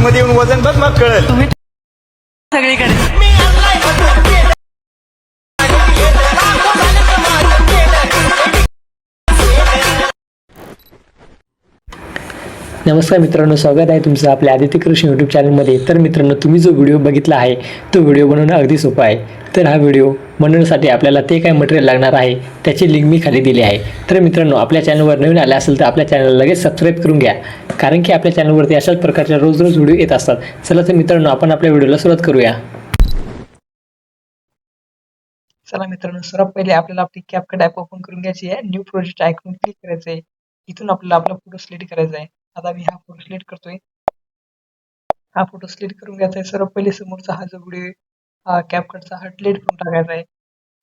मध्ये येऊन वजन बघ मग कळेल. तुम्ही सगळीकडे. नमस्कार मित्रांनो स्वागत आहे तुमचं आपल्या आदित्य कृष्ण यूट्यूब चॅनलमध्ये तर मित्रांनो तुम्ही जो व्हिडिओ बघितला आहे तो व्हिडिओ बनवणं अगदी सोपं आहे. तर हा व्हिडिओ बनवण्यासाठी आपल्याला ते काय मटेरियल लागणार आहे त्याची लिंक मी खाली दिली आहे. तर मित्रांनो आपल्या चॅनलवर नवीन आले असेल तर आपल्या चॅनलला लगेच सबस्क्राईब करून घ्या. कारण की आपल्या चॅनलवरती अशाच प्रकारच्या रोज रोज व्हिडिओ येत असतात. चला तर मित्रांनो आपण आपल्या व्हिडिओला सुरुवात करूया. चला मित्रांनो सर्वात पहिले आपल्याला आपली कॅपकट ॲप ओपन करून घ्यायची आहे. न्यू प्रोजेक्ट आयकॉन क्लिक करायचं आहे इथून आपल्याला आपला फोटो सिलेक्ट करायचा आहे आता मी हा फोटो सिलेक्ट करतोय. हा फोटो सिलेक्ट करून घ्यायचा आहे. सर्वात पहिले समोरचा हा जो व्हिडिओ हा कॅपकटचा हा डिलीट करून टाकायचा आहे.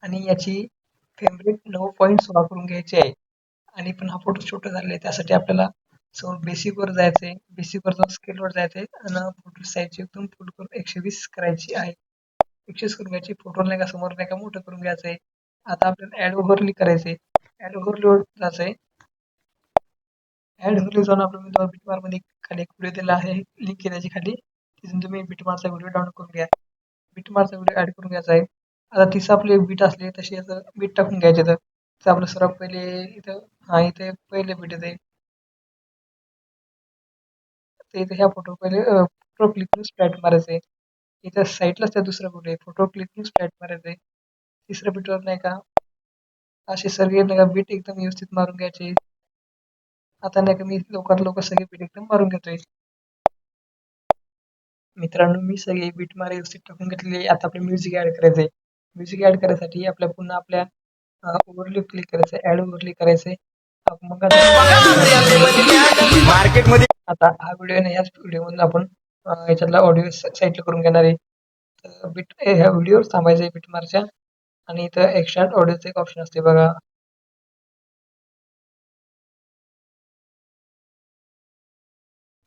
आणि याची फेवरेट नऊ पॉईंट सोळा करून घ्यायची आहे. आणि पण हा फोटो छोटा झालेला आहे. त्यासाठी आपल्याला समोर बेसिकवर जायचं आहे बेसिकवर जाऊन स्केलवर जायचं आहे आणि फोटो साईजची एकदम फुल करून एकशे वीस करायची आहे. एकशे करून घ्यायची. फोटो नाही का? समोर नाही का? मोठं करून घ्यायचं आहे आता आपल्याला ऍड ओव्हरली करायचंय. ऍड ओव्हरली जायचं आहे ऍड ओव्हरली जाऊन आपल्याला बिटमारमध्ये खाली एक व्हिडिओ दिला आहे. लिंक केल्याची खाली. तिथून तुम्ही बिटमारचा व्हिडिओ डाउनलोड करून घ्या. बिटमारचा व्हिडिओ ऍड करून घ्यायचा आहे. आता तिसं आपले बीट असले तसे याचं बीट टाकून घ्यायचे तर. तर आपलं सर्वात पहिले इथं हा इथे पहिले बीट येते तर इथे ह्या फोटो पहिले फोटो क्लिक करून स्प्लॅट मारायचे इथं साईडलाच त्या दुसरा फोटो आहे. फोटो क्लिक करून स्प्लॅट मारायचे तिसऱ्या बीटवर नाही का? असे सगळे नाही का? बीट एकदम व्यवस्थित मारून घ्यायचे. आता नाही का मी लवकर लवकर सगळे बीट एकदम मारून घेतोय. मित्रांनो मी सगळे बीट मारे व्यवस्थित टाकून घेतलेले आता आपले म्युझिक ऍड करायचंय. म्युझिक ऍड करायसाठी आपल्या पुन्हा आपल्या ओव्हरली क्लिक करायचं ऍड ओव्हरली करायचंय. आप- मग मार्केटमध्ये आता हा व्हिडिओ नाही याच व्हिडिओ मधून आपण याच्यातला ऑडिओ साईडला करून घेणार आहे. तर बीट ह्या व्हिडिओवर थांबायचं आहे बीट मारच्या. आणि इथं एक्स्ट्रा ऑडिओचं एक ऑप्शन असते बघा.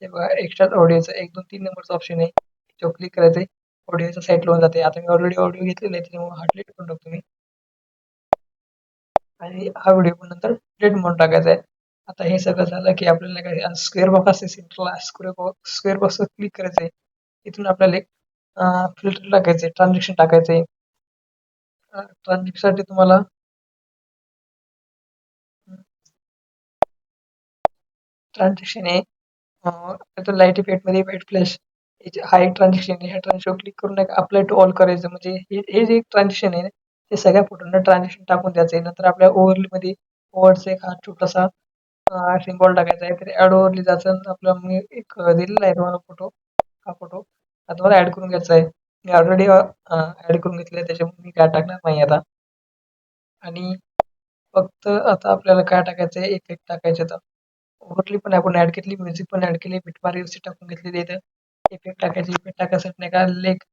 ते बघा एक्स्ट्रा ऑडिओचं एक दोन तीन नंबरचं ऑप्शन आहे. त्याच्यावर क्लिक करायचं आहे ऑडिओच्या साईट लावून जाते. आता मी ऑलरेडी ऑडिओ घेतलेला आहे त्याच्यामुळे हा डिलीट करून टाकतो मी. आणि हा व्हिडिओ पण नंतर डिलीट म्हणून टाकायचा आहे. आता हे सगळं झालं की आपल्याला काय स्क्वेअर बॉक्स असते सेंटरला स्क्वेअर बॉक्स स्क्वेअर बॉक्सवर क्लिक करायचं आहे इथून आपल्याला एक फिल्टर टाकायचं आहे ट्रान्झॅक्शन टाकायचं आहे ट्रान्झॅक्शनसाठी तुम्हाला ट्रान्झॅक्शन आहे अं, लाइट इफेक्टमध्ये व्हाईट फ्लॅश हा एक ट्रान्झॅक्शन आहे ह्या ट्रान्झॅक्शन क्लिक करून अप्लाय टू ऑल करायचं. म्हणजे हे हे जे ट्रान्झॅक्शन आहे ते सगळ्या फोटोंना ट्रान्झॅक्शन टाकून द्यायचं आहे. नंतर आपल्या ओव्हरली मध्ये ओव्हरचा एक हा छोटासा सिम्बॉल टाकायचा आहे. तर ऍड ओव्हरली जायचं आणि आपला मी एक दिलेला आहे तुम्हाला फोटो हा फोटो हा तुम्हाला ऍड करून घ्यायचा आहे. मी ऑलरेडी ऍड करून घेतलेला आहे. त्याच्यामुळे मी काय टाकणार नाही आता. आणि फक्त आता आपल्याला काय टाकायचं आहे? इफेक्ट टाकायचे तर ओव्हरली पण आपण ऍड केली म्युझिक पण ऍड केली बिटमार व्यवस्थित टाकून घेतलेली इथं इफेक्ट टाकायचे इफेक्ट टाकायसाठी नाही का लेख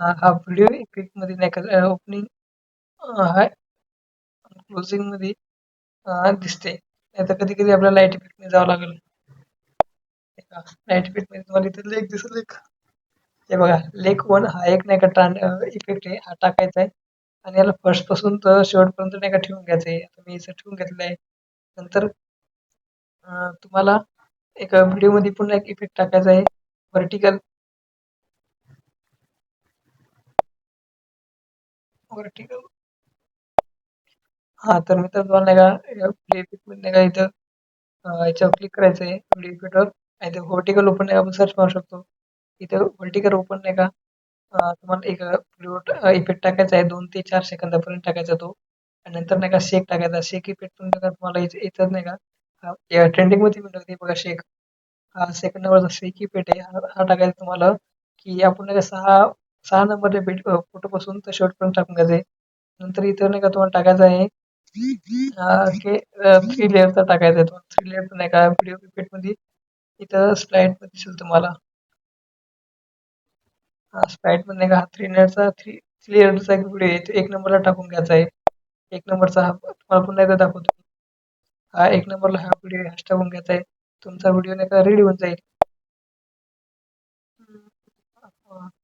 हा हा व्हिडिओ इफेक्टमध्ये नाही का ओपनिंग हा क्लोजिंगमध्ये दिसते. नाही तर कधी कधी आपल्याला लाइट इफेक्टमध्ये जावं लागेल. लाइट इफेक्टमध्ये तुम्हाला इथे लेख दिसेल लेक हे बघा लेख वन हा एक नाही का ट्रान इफेक्ट आहे. हा टाकायचा आहे. आणि याला फर्स्टपासून तर शेवटपर्यंत नाही का ठेवून घ्यायचं आहे. आता मी इथं ठेवून घेतलं आहे नंतर तुम्हाला एका व्हिडिओमध्ये पुन्हा एक इफेक्ट टाकायचा आहे. व्हर्टिकल व्हर्टिकल हा तर मित्र तुम्हाला नाही का प्ले मध्ये नाही का इथं याच्यावर क्लिक करायचं आहे व्हिडिओ इफेक्टवर आणि इथं व्हर्टिकल ओपन नाही का आपण सर्च मारू शकतो. इथं व्हर्टिकल ओपन नाही का तुम्हाला एक व्हिडिओ इफेक्ट टाकायचा आहे. दोन ते चार सेकंदापर्यंत टाकायचा तो. आणि नंतर नाही का शेक टाकायचा. शेक इफेक्ट तुम्ही तुम्हाला इथं येतच नाही का. ट्रेंडिंगमध्ये म्हणलं ते बघा शेक. हा सेकंड नंबरचा की पेट आहे. हा हा टाकायचा तुम्हाला की आपण नाही का सहा सहा नंबर फोटो पासून तर शेवटपर्यंत टाकून घ्यायचे. नंतर इथं नाही का तुम्हाला टाकायचं आहे थ्री लेअरचा टाकायचा आहे. तुम्हाला थ्री लेअर नाही का व्हिडिओ इफेक्टमध्ये इथं स्लाइडमध्ये दिसेल तुम्हाला. हा मध्ये नाही का हा थ्री लेअरचा थ्री थ्री लेअरचा एक व्हिडिओ आहे. तो एक नंबरला टाकून घ्यायचा आहे. एक नंबरचा हा तुम्हाला पुन्हा एकदा दाखवतो. हा एक नंबरला हा व्हिडिओ हॅशटॅग होऊन घ्यायचा आहे तुमचा व्हिडिओ नाही का रेडी होऊन जाईल.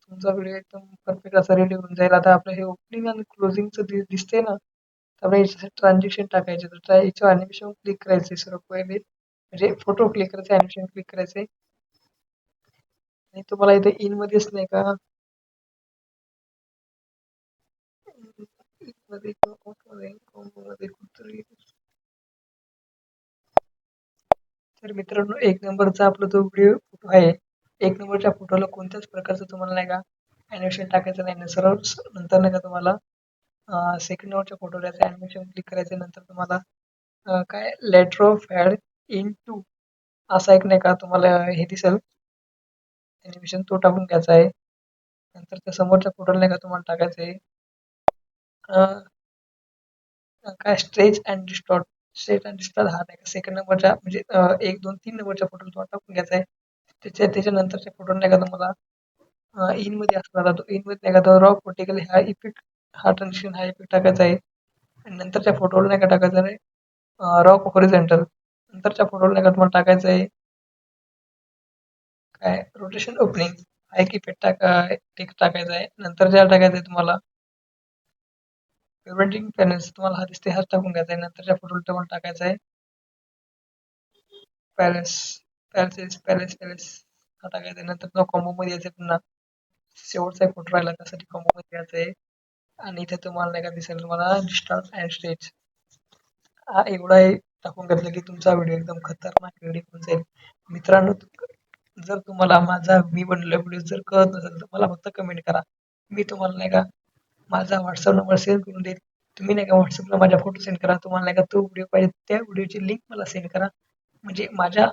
तुमचा व्हिडिओ एकदम परफेक्ट असा रेडी होऊन जाईल. आता आपलं हे ओपनिंग आणि क्लोजिंगचं दि दिसते ना तर आपल्याला याच्यासाठी ट्रान्झॅक्शन टाकायचे तर त्या याच्यावर अॅनिमेशन क्लिक करायचे सर्व पहिले. म्हणजे फोटो क्लिक करायचे अॅनिमेशन क्लिक करायचे आणि तुम्हाला इथे इनमध्येच नाही का मध्ये मध्ये कुठतरी तर मित्रांनो एक नंबरचा आपला जो व्हिडिओ फोटो आहे एक नंबरच्या फोटोला कोणत्याच प्रकारचं तुम्हाला नाही का ॲनिमेशन टाकायचं नाही. सरळ नंतर नाही का तुम्हाला सेकंड नंबरच्या फोटोला अॅनिमेशन क्लिक करायचं नंतर तुम्हाला काय letter of had in to असा एक नाही का तुम्हाला हे दिसेल. ॲनिमेशन तो टाकून घ्यायचा आहे. नंतर त्या समोरच्या फोटोला नाही का तुम्हाला टाकायचं आहे. काय stretch and distort state and डिस्ट्रा हा नाही का सेकंड नंबरच्या म्हणजे एक दोन तीन नंबरच्या फोटो तुम्हाला टाकून घ्यायचा आहे. त्याच्या त्याच्यानंतरच्या फोटो नाही का तुम्हाला इनमध्ये असणारा तो. इनमध्ये नाही का तो रॉ पोर्टिकल हा इफेक्ट हा ट्रान्झिशन हा इफेक्ट टाकायचा आहे. आणि नंतरच्या फोटोला नाही का टाकायचा आहे रॉक हॉरिझेंटल नंतरच्या फोटोला नाही का तुम्हाला टाकायचं आहे काय रोटेशन ओपनिंग हा एक इफेक्ट टाका टेक्स्ट टाकायचा आहे. नंतर ज्या टाकायचं आहे तुम्हाला पेमेंटिंग पॅनल्स तुम्हाला हा दिसते हाच टाकून घ्यायचा आहे. नंतरच्या फोटोला तुम्हाला टाकायचा आहे. पॅलेस पॅलेस पॅलेस पॅलेस हा टाकायचा आहे. नंतर तो कॉम्बो मध्ये यायचं पुन्हा. शेवटचा एक फोटो राहिला त्यासाठी कॉम्बो मध्ये यायचं आहे. आणि इथे तुम्हाला नाही का दिसेल तुम्हाला डिस्टन्स अँड स्टेज हा एवढा टाकून घेतलं की तुमचा व्हिडिओ एकदम खतरनाक व्हिडिओ होऊन जाईल. मित्रांनो जर तुम्हाला माझा मी बनलेला व्हिडिओ जर कळत नसेल तर मला फक्त कमेंट करा. मी तुम्हाला नाही का माझा व्हॉट्सअप नंबर सेंड करून देईल तुम्ही नाही का व्हॉट्सअपला माझ्या फोटो सेंड करा. तुम्हाला नाही का तो व्हिडिओ पाहिजे त्या व्हिडिओची लिंक मला सेंड करा. म्हणजे माझ्या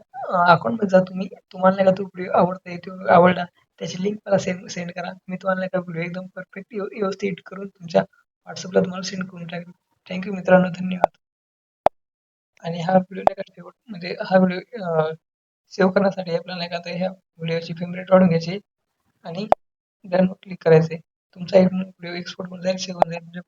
अकाउंटमध्ये जा तुम्ही. तुम्हाला नाही का तो व्हिडिओ आवडता तो आवडला त्याची लिंक मला सेंड सेंड करा. मी तुम्हाला नाही का व्हिडिओ एकदम परफेक्ट व्यवस्थित करून तुमच्या व्हॉट्सअपला तुम्हाला सेंड करून टाकेल. थँक्यू मित्रांनो धन्यवाद. आणि हा व्हिडिओ नाही का शेवट म्हणजे हा व्हिडिओ सेव्ह करण्यासाठी आपल्याला नाही का ह्या व्हिडिओची फेवरेट वाढून घ्यायची आणि डन क्लिक करायचे तुमचा एक व्हिडिओ एक्सपोर्ट होऊन जाईल सेव्ह होऊन जाईल म्हणजे